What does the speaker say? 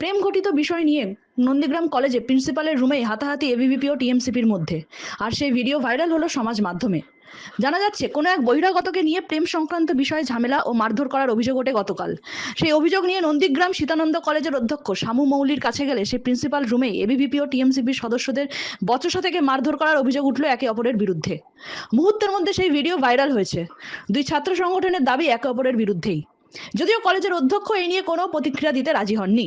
প্রেম ঘটিত বিষয় নিয়ে নন্দীগ্রাম কলেজে প্রিন্সিপালের রুমে হাতাহাতি এবিভিপি ও টিএমসিপির মধ্যে। আর সেই ভিডিও ভাইরাল হলো সমাজ মাধ্যমে। জানা যাচ্ছে, কোনো এক বহিরাগতকে নিয়ে প্রেম সংক্রান্ত বিষয়ে ঝামেলা ও মারধর করার অভিযোগ ওঠে গতকাল। সেই অভিযোগ নিয়ে নন্দীগ্রাম সীতানন্দ কলেজের অধ্যক্ষ শামু মৌলির কাছে গেলে সেই প্রিন্সিপাল রুমেই এবিভিপি ও টিএমসিপির সদস্যদের বচসা থেকে মারধর করার অভিযোগ উঠল একে অপরের বিরুদ্ধে। মুহূর্তের মধ্যে সেই ভিডিও ভাইরাল হয়েছে। দুই ছাত্র সংগঠনের দাবি একে অপরের বিরুদ্ধেই। যদিও কলেজের অধ্যক্ষ এ নিয়ে কোনো প্রতিক্রিয়া দিতে রাজি হননি।